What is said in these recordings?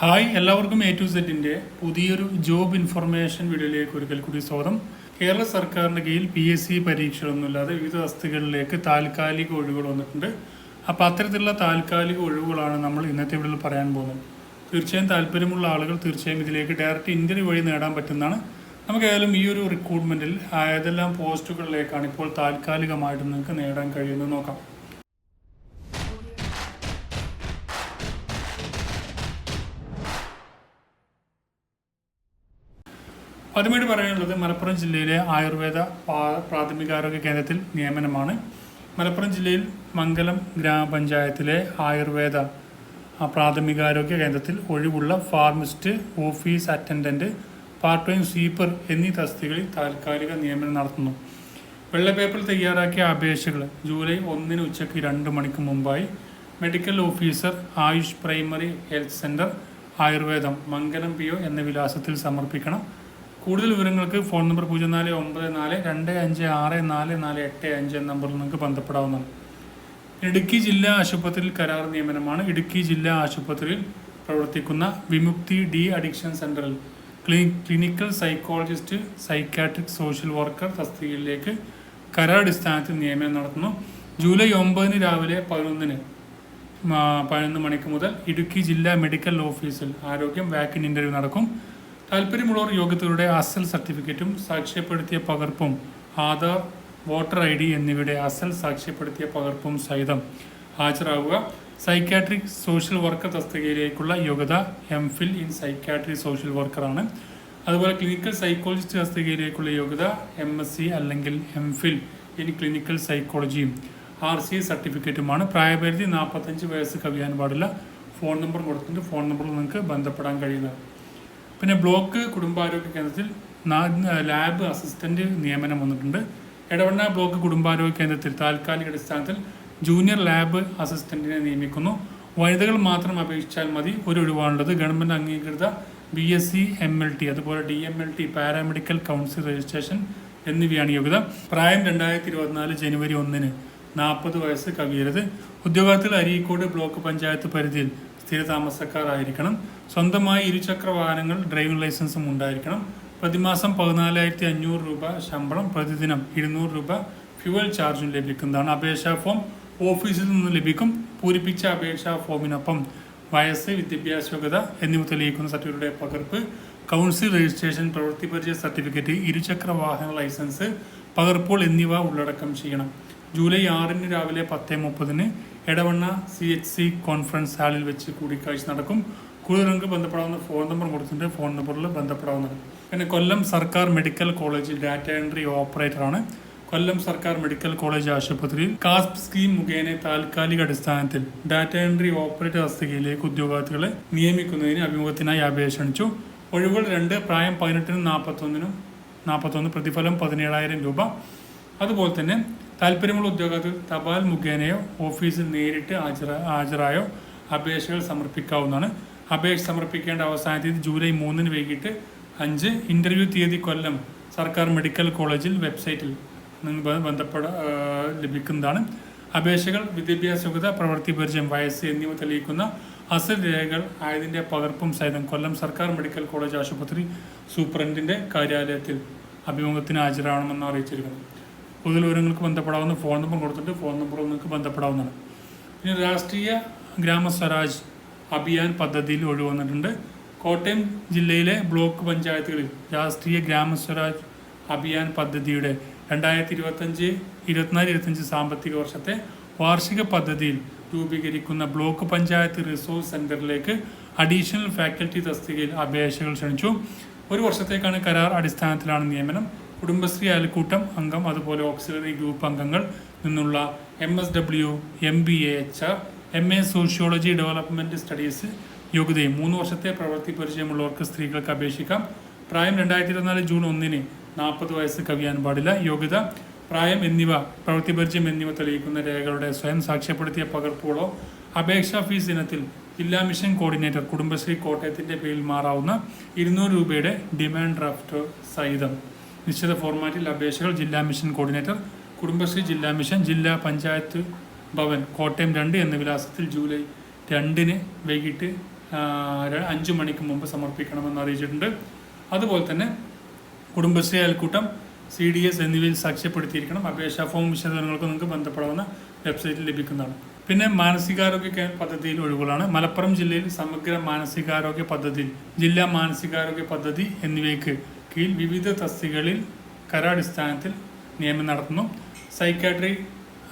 Hi എല്ലാവർക്കും A to സെറ്റിന്റെ പുതിയൊരു ജോബ് ഇൻഫർമേഷൻ വീഡിയോയിലേക്ക് ഒരിക്കൽ കൂടി സ്വാഗതം. കേരള സർക്കാരിന്റെ കീഴിൽ പി എസ് സി പരീക്ഷകളൊന്നുമില്ലാതെ വിവിധ തസ്തികകളിലേക്ക് താൽക്കാലിക ഒഴിവുകൾ വന്നിട്ടുണ്ട്. അപ്പോൾ അത്തരത്തിലുള്ള താൽക്കാലിക ഒഴിവുകളാണ് നമ്മൾ ഇന്നത്തെ വീഡിയോയിൽ പറയാൻ പോകുന്നത്. തീർച്ചയായും താല്പര്യമുള്ള ആളുകൾ തീർച്ചയായും ഇതിലേക്ക് ഡയറക്റ്റ് ഇന്റർവ്യൂ വഴി നേടാൻ പറ്റുന്നതാണ്. നമുക്ക് ഏതായാലും ഈ ഒരു റിക്രൂട്ട്മെന്റിൽ ഏതെല്ലാം പോസ്റ്റുകളിലേക്കാണ് ഇപ്പോൾ താൽക്കാലികമായിട്ട് നിങ്ങൾക്ക് നേടാൻ കഴിയുന്നത് നോക്കാം. ആദ്യമായിട്ട് പറയാനുള്ളത് മലപ്പുറം ജില്ലയിലെ ആയുർവേദ പ്രാഥമികാരോഗ്യ കേന്ദ്രത്തിൽ നിയമനമാണ്. മലപ്പുറം ജില്ലയിൽ മംഗലം ഗ്രാമപഞ്ചായത്തിലെ ആയുർവേദ പ്രാഥമികാരോഗ്യ കേന്ദ്രത്തിൽ ഒഴിവുള്ള pharmacist office attendant part time sweeper എന്നീ തസ്തികളിൽ താൽക്കാലിക നിയമനം നടത്തുന്നു. വെള്ളപ്പേപ്പറിൽ തയ്യാറാക്കിയ അപേക്ഷകൾ ജൂലൈ ഒന്നിന് ഉച്ചയ്ക്ക് രണ്ട് മണിക്ക് മുമ്പായി medical officer Ayush primary health centre ആയുർവേദം മംഗലം പി ഒ എന്ന വിലാസത്തിൽ സമർപ്പിക്കണം. കൂടുതൽ വിവരങ്ങൾക്ക് ഫോൺ നമ്പർ പൂജ്യം നാല് ഒമ്പത് നാല് രണ്ട് അഞ്ച് ആറ് നാല് നാല് എട്ട് അഞ്ച് എന്ന നമ്പറിൽ നിങ്ങൾക്ക് ബന്ധപ്പെടാവുന്നതാണ്. ഇടുക്കി ജില്ലാ ആശുപത്രിയിൽ കരാർ നിയമനമാണ്. ഇടുക്കി ജില്ലാ ആശുപത്രിയിൽ പ്രവർത്തിക്കുന്ന വിമുക്തി ഡി അഡിക്ഷൻ സെന്ററിൽ ക്ലിനി clinical psychologist psychiatric social worker തസ്തികയിലേക്ക് കരാർ അടിസ്ഥാനത്തിൽ നിയമനം നടത്തുന്നു. ജൂലൈ ഒമ്പതിന് രാവിലെ പതിനൊന്നിന് പതിനൊന്ന് മണിക്ക് മുതൽ ഇടുക്കി ജില്ലാ മെഡിക്കൽ ഓഫീസിൽ ആരോഗ്യം വാക്കിൻ ഇന്റർവ്യൂ നടക്കും. താല്പര്യമുള്ളവർ യോഗ്യതയുടെ അസൽ സർട്ടിഫിക്കറ്റും സാക്ഷ്യപ്പെടുത്തിയ പകർപ്പും ആധാർ വോട്ടർ ഐ ഡി എന്നിവയുടെ അസൽ സാക്ഷ്യപ്പെടുത്തിയ പകർപ്പും സഹിതം ഹാജരാകുക. സൈക്കാട്രിക് സോഷ്യൽ വർക്കർ തസ്തികയിലേക്കുള്ള യോഗ്യത M Phil in psychiatry social വർക്കറാണ്. അതുപോലെ ക്ലിനിക്കൽ സൈക്കോളജിസ്റ്റ് തസ്തികയിലേക്കുള്ള യോഗ്യത എം എസ് സി അല്ലെങ്കിൽ എം ഫിൽ ഇൻ ക്ലിനിക്കൽ സൈക്കോളജിയും ആർ സി സർട്ടിഫിക്കറ്റുമാണ്. പ്രായപരിധി നാൽപ്പത്തഞ്ച് വയസ്സ് കവിയാൻ പാടില്ല. ഫോൺ നമ്പർ കൊടുത്തിട്ട് ഫോൺ നമ്പറിൽ നിങ്ങൾക്ക് ബന്ധപ്പെടാൻ കഴിയുന്നത് പിന്നെ ബ്ലോക്ക് കുടുംബാരോഗ്യ കേന്ദ്രത്തിൽ ലാബ് അസിസ്റ്റന്റ് നിയമനം വന്നിട്ടുണ്ട്. എടവണ്ണ ബ്ലോക്ക് കുടുംബാരോഗ്യ കേന്ദ്രത്തിൽ താൽക്കാലിക അടിസ്ഥാനത്തിൽ ജൂനിയർ ലാബ് അസിസ്റ്റന്റിനെ നിയമിക്കുന്നു. വനിതകൾ മാത്രം അപേക്ഷിച്ചാൽ മതി. ഒരു ഒഴിവാണുള്ളത്. ഗവൺമെന്റ് അംഗീകൃത B S C M L T അതുപോലെ D M L T paramedical council registration എന്നിവയാണ് യോഗ്യത. പ്രായം രണ്ടായിരത്തി ഇരുപത്തിനാല് ജനുവരി ഒന്നിന് നാൽപ്പത് വയസ്സ് കവിയരുത്. ഉദ്യോഗാർത്ഥികൾ അരീക്കോട് ബ്ലോക്ക് പഞ്ചായത്ത് പരിധിയിൽ സ്ഥിര താമസക്കാരായിരിക്കണം സ്വന്തമായി ഇരുചക്ര വാഹനങ്ങൾ ഡ്രൈവിംഗ് ലൈസൻസും ഉണ്ടായിരിക്കണം. പ്രതിമാസം പതിനാലായിരത്തി അഞ്ഞൂറ് രൂപ ശമ്പളം പ്രതിദിനം ഇരുന്നൂറ് രൂപ ഫ്യുവൽ ചാർജും ലഭിക്കുന്നതാണ്. അപേക്ഷാ ഫോം ഓഫീസിൽ നിന്ന് ലഭിക്കും. പൂരിപ്പിച്ച അപേക്ഷാ ഫോമിനൊപ്പം വയസ്സ് വിദ്യാഭ്യാസ യോഗ്യത എന്നിവ തെളിയിക്കുന്ന സർട്ടിഫിക്കറ്റുടെ പകർപ്പ് കൗൺസിൽ രജിസ്ട്രേഷൻ പ്രവൃത്തി പരിചയ സർട്ടിഫിക്കറ്റ് ഇരുചക്ര വാഹന ലൈസൻസ് പകർപ്പുകൾ എന്നിവ ഉള്ളടക്കം ചെയ്യണം. ജൂലൈ ആറിന് രാവിലെ പത്ത് മുപ്പതിന് Edavanna C H C conference ഹാളിൽ വെച്ച് കൂടിക്കാഴ്ച നടക്കും. കൂടുതൽ നിങ്ങൾക്ക് ബന്ധപ്പെടാവുന്ന ഫോൺ നമ്പർ കൊടുത്തിട്ടുണ്ട്. ഫോൺ നമ്പറിൽ ബന്ധപ്പെടാവുന്നതാണ് പിന്നെ കൊല്ലം സർക്കാർ മെഡിക്കൽ കോളേജിൽ ഡാറ്റ എൻട്രി ഓപ്പറേറ്ററാണ് കൊല്ലം സർക്കാർ മെഡിക്കൽ കോളേജ് ആശുപത്രിയിൽ കാസ്പ് സ്കീം മുഖേന താൽക്കാലിക അടിസ്ഥാനത്തിൽ ഡാറ്റ എൻട്രി ഓപ്പറേറ്റർ തസ്തികയിലേക്ക് ഉദ്യോഗാർത്ഥികളെ നിയമിക്കുന്നതിന് അഭിമുഖത്തിനായി അപേക്ഷ ക്ഷണിച്ചു. ഒഴിവുകൾ രണ്ട് പ്രായം പതിനെട്ടിനും നാൽപ്പത്തൊന്നിനും നാൽപ്പത്തൊന്ന് പ്രതിഫലം പതിനേഴായിരം രൂപ. അതുപോലെ തന്നെ താല്പര്യമുള്ള ഉദ്യോഗത്തിൽ തപാൽ മുഖേനയോ ഓഫീസിൽ നേരിട്ട് ഹാജര ഹാജരായോ അപേക്ഷകൾ സമർപ്പിക്കാവുന്നതാണ്. അപേക്ഷ സമർപ്പിക്കേണ്ട അവസാന തീയതി ജൂലൈ മൂന്നിന് വൈകിട്ട് അഞ്ച് ഇന്റർവ്യൂ തീയതി കൊല്ലം സർക്കാർ മെഡിക്കൽ കോളേജിൽ വെബ്സൈറ്റിൽ നിന്ന് ബന്ധപ്പെട ലഭിക്കുന്നതാണ്. അപേക്ഷകൾ വിദ്യാഭ്യാസ യോഗ്യത പ്രവൃത്തി പരിചയം വയസ്സ് എന്നിവ തെളിയിക്കുന്ന അസൽ രേഖകൾ ആയതിന്റെ പകർപ്പും സഹിതം കൊല്ലം സർക്കാർ മെഡിക്കൽ കോളേജ് ആശുപത്രി സൂപ്രണ്ടിന്റെ കാര്യാലയത്തിൽ അഭിമുഖത്തിന് ഹാജരാകണമെന്ന് അറിയിച്ചിരിക്കുന്നു. കൂടുതൽ വിവരങ്ങൾക്ക് ബന്ധപ്പെടാവുന്ന ഫോൺ നമ്പർ കൊടുത്തിട്ട് ഫോൺ നമ്പർ നിങ്ങൾക്ക് ബന്ധപ്പെടാവുന്നതാണ്. പിന്നെ രാഷ്ട്രീയ ഗ്രാമസ്വരാജ് അഭിയാൻ പദ്ധതിയിൽ ഒഴിവന്നിട്ടുണ്ട് കോട്ടയം ജില്ലയിലെ ബ്ലോക്ക് പഞ്ചായത്തുകളിൽ രാഷ്ട്രീയ ഗ്രാമസ്വരാജ് അഭിയാൻ പദ്ധതിയുടെ രണ്ടായിരത്തി ഇരുപത്തഞ്ച് ഇരുപത്തിനാല് ഇരുപത്തഞ്ച് സാമ്പത്തിക വർഷത്തെ വാർഷിക പദ്ധതിയിൽ രൂപീകരിക്കുന്ന ബ്ലോക്ക് പഞ്ചായത്ത് റിസോഴ്സ് സെന്ററിലേക്ക് അഡീഷണൽ ഫാക്കൽറ്റി തസ്തികയിൽ അപേക്ഷകൾ ക്ഷണിച്ചു. ഒരു വർഷത്തേക്കാണ് കരാർ അടിസ്ഥാനത്തിലാണ് നിയമനം. കുടുംബശ്രീ അയൽക്കൂട്ടം അംഗം അതുപോലെ ഓക്സിലറി ഗ്രൂപ്പ് അംഗങ്ങൾ നിന്നുള്ള M S W M B A H R M A sociology development studies യോഗ്യതയും മൂന്ന് വർഷത്തെ പ്രവൃത്തി പരിചയമുള്ളവർക്ക് സ്ത്രീകൾക്ക് അപേക്ഷിക്കാം. പ്രായം രണ്ടായിരത്തി ഇരുപത്തിനാല് ജൂൺ ഒന്നിന് നാൽപ്പത് വയസ്സ് കവിയാൻ പാടില്ല. യോഗ്യത പ്രായം എന്നിവ പ്രവൃത്തി പരിചയം എന്നിവ തെളിയിക്കുന്ന രേഖകളുടെ സ്വയം സാക്ഷ്യപ്പെടുത്തിയ പകർപ്പുകളോ അപേക്ഷാ ഫീസ് ഇനത്തിൽ ജില്ലാ മിഷൻ കോർഡിനേറ്റർ കുടുംബശ്രീ കോട്ടയത്തിന്റെ പേരിൽ മാറാവുന്ന ഇരുന്നൂറ് രൂപയുടെ ഡിമാൻഡ് ഡ്രാഫ്റ്റ് സഹിതം. നിശ്ചിത ഫോർമാറ്റിൽ അപേക്ഷകൾ ജില്ലാ മിഷൻ കോർഡിനേറ്റർ കുടുംബശ്രീ ജില്ലാ മിഷൻ ജില്ലാ പഞ്ചായത്ത് ഭവൻ കോട്ടയം രണ്ട് എന്ന വിലാസത്തിൽ ജൂലൈ രണ്ടിന് വൈകിട്ട് അഞ്ച് മണിക്ക് മുമ്പ് സമർപ്പിക്കണമെന്ന് അറിയിച്ചിട്ടുണ്ട്. അതുപോലെ തന്നെ കുടുംബശ്രീ അയൽക്കൂട്ടം സി ഡി എസ് എന്നിവയിൽ സാക്ഷ്യപ്പെടുത്തിയിരിക്കണം. അപേക്ഷാ ഫോം വിശദങ്ങൾക്ക് നിങ്ങൾക്ക് ബന്ധപ്പെടാവുന്ന വെബ്സൈറ്റിൽ ലഭിക്കുന്നതാണ്. പിന്നെ മാനസികാരോഗ്യ പദ്ധതിയിൽ ഒഴിവുകളാണ്. മലപ്പുറം ജില്ലയിൽ സമഗ്ര മാനസികാരോഗ്യ പദ്ധതി ജില്ലാ മാനസികാരോഗ്യ പദ്ധതി എന്നിവയ്ക്ക് കീഴിൽ വിവിധ തസ്തികളിൽ കരാടിസ്ഥാനത്തിൽ നിയമനം നടത്തുന്നു. സൈക്കാട്രി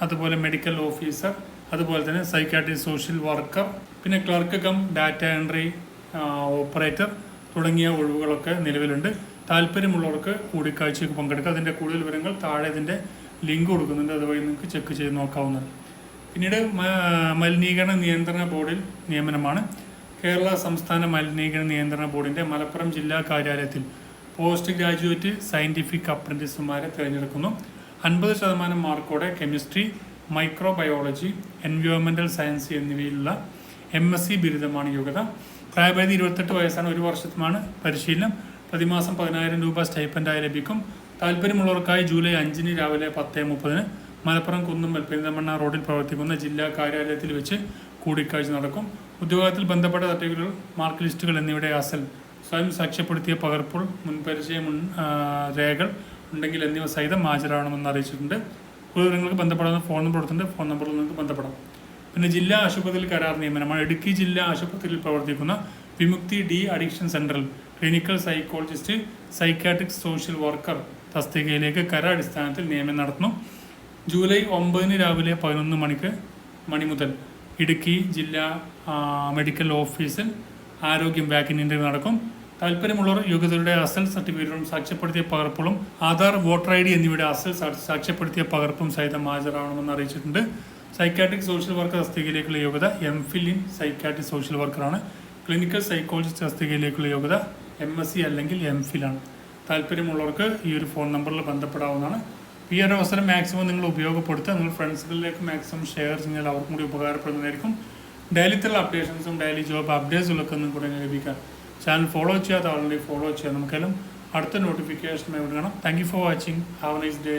അതുപോലെ മെഡിക്കൽ ഓഫീസർ അതുപോലെ തന്നെ സൈക്കാട്രി സോഷ്യൽ വർക്കർ പിന്നെ clerk cum data entry operator തുടങ്ങിയ ഒഴിവുകളൊക്കെ നിലവിലുണ്ട്. താല്പര്യമുള്ളവർക്ക് കൂടിക്കാഴ്ചയ്ക്ക് പങ്കെടുക്കുക അതിന്റെ കൂടുതൽ വിവരങ്ങൾ താഴെ ഇതിന്റെ ലിങ്ക് കൊടുക്കുന്നുണ്ട്. അതുവഴി നിങ്ങൾക്ക് ചെക്ക് ചെയ്ത് നോക്കാവുന്നതാണ്. പിന്നീട് മലിനീകരണ നിയന്ത്രണ ബോർഡിൽ നിയമനമാണ്. കേരള സംസ്ഥാന മലിനീകരണ നിയന്ത്രണ ബോർഡിന്റെ മലപ്പുറം ജില്ലാ കാര്യാലയത്തിൽ പോസ്റ്റ് ഗ്രാജുവേറ്റ് സയന്റിഫിക് അപ്രന്റീസുമാരെ തിരഞ്ഞെടുക്കുന്നു. അൻപത് ശതമാനം മാർക്കോടെ കെമിസ്ട്രി മൈക്രോബയോളജി എൻവയോൺമെന്റൽ സയൻസ് എന്നിവയിലുള്ള എം എസ് സി ബിരുദമാണ് യോഗ്യത. പ്രായപരിധി ഇരുപത്തെട്ട് വയസ്സാണ് ഒരു വർഷത്തുമാണ് പരിശീലനം. പ്രതിമാസം പതിനായിരം രൂപ സ്റ്റൈപ്പൻഡായി ലഭിക്കും. താല്പര്യമുള്ളവർക്കായി ജൂലൈ അഞ്ചിന് രാവിലെ പത്ത് മുപ്പതിന് മലപ്പുറം കുന്നുമ്മൽ പെരിന്തമണ്ണ റോഡിൽ പ്രവർത്തിക്കുന്ന ജില്ലാ കാര്യാലയത്തിൽ വെച്ച് കൂടിക്കാഴ്ച നടക്കും. ഉദ്യോഗത്തിൽ ബന്ധപ്പെട്ട തട്ടികൾ മാർക്ക് ലിസ്റ്റുകൾ എന്നിവയുടെ അസൽ സ്വയം സാക്ഷ്യപ്പെടുത്തിയ പകർപ്പുകൾ മുൻപരിചയ മുൻ രേഖകൾ ഉണ്ടെങ്കിൽ എന്നിവ സഹിതം ഹാജരാകണമെന്ന് അറിയിച്ചിട്ടുണ്ട്. കൂടുതൽ നിങ്ങൾക്ക് ബന്ധപ്പെടാവുന്ന ഫോൺ നമ്പർ കൊടുത്തിട്ടുണ്ട്. ഫോൺ നമ്പറിൽ നിങ്ങൾക്ക് ബന്ധപ്പെടാം. പിന്നെ ജില്ലാ ആശുപത്രിയിൽ കരാർ നിയമനമാണ്. ഇടുക്കി ജില്ലാ ആശുപത്രിയിൽ പ്രവർത്തിക്കുന്ന വിമുക്തി ഡി അഡിക്ഷൻ സെന്ററിൽ clinical psychologist psychiatric social worker തസ്തികയിലേക്ക് കരാടിസ്ഥാനത്തിൽ നിയമനം നടത്തുന്നു. ജൂലൈ ഒമ്പതിന് രാവിലെ പതിനൊന്ന് മണിക്ക് മണി മുതൽ ഇടുക്കി ജില്ലാ മെഡിക്കൽ ഓഫീസിൽ ആരോഗ്യം വാക്കിൻ ഇന്റർവ്യൂ നടക്കും. താല്പര്യമുള്ളവർ യോഗ്യതയുടെ അസൽ സർട്ടിഫിക്കറ്റും സാക്ഷ്യപ്പെടുത്തിയ പകർപ്പുകളും ആധാർ വോട്ടർ ഐ ഡി എന്നിവയുടെ അസൽ സാക്ഷ്യപ്പെടുത്തിയ പകർപ്പും സഹിതം ഹാജരാകണമെന്ന് അറിയിച്ചിട്ടുണ്ട്. സൈക്കാട്രിക് സോഷ്യൽ വർക്കർ തസ്തികയിലേക്കുള്ള യോഗ്യത M Phil in psychiatric social വർക്കറാണ്. Clinical psychologist തസ്തികയിലേക്കുള്ള യോഗ്യത എം എസ് സി അല്ലെങ്കിൽ എം ആണ്. താല്പര്യമുള്ളവർക്ക് ഈ ഒരു ഫോൺ നമ്പറിൽ ബന്ധപ്പെടാവുന്നതാണ്. ഈ ഒരു അവസരം മാക്സിമം നിങ്ങൾ ഉപയോഗപ്പെടുത്തുക. നിങ്ങൾ ഫ്രണ്ട്സുകളിലേക്ക് മാക്സിമം ഷെയർ ചെയ്താൽ അവർക്കും കൂടി ഉപകാരപ്പെടുന്നതായിരിക്കും ഡെയിലിത്തുള്ള അപ്ഡേഷൻസും ഡെയിലി ജോബ് അപ്ഡേറ്റ്സും ഒക്കെ നിങ്ങൾക്ക് കൂടെ ലഭിക്കാൻ ചാനൽ ഫോളോ ചെയ്യാത്ത ആളുണ്ടെങ്കിൽ ഫോളോ ചെയ്യാം നമുക്കെല്ലാം അടുത്ത നോട്ടിഫിക്കേഷൻ എവിടെ കാണാം. Thank you for watching have nice day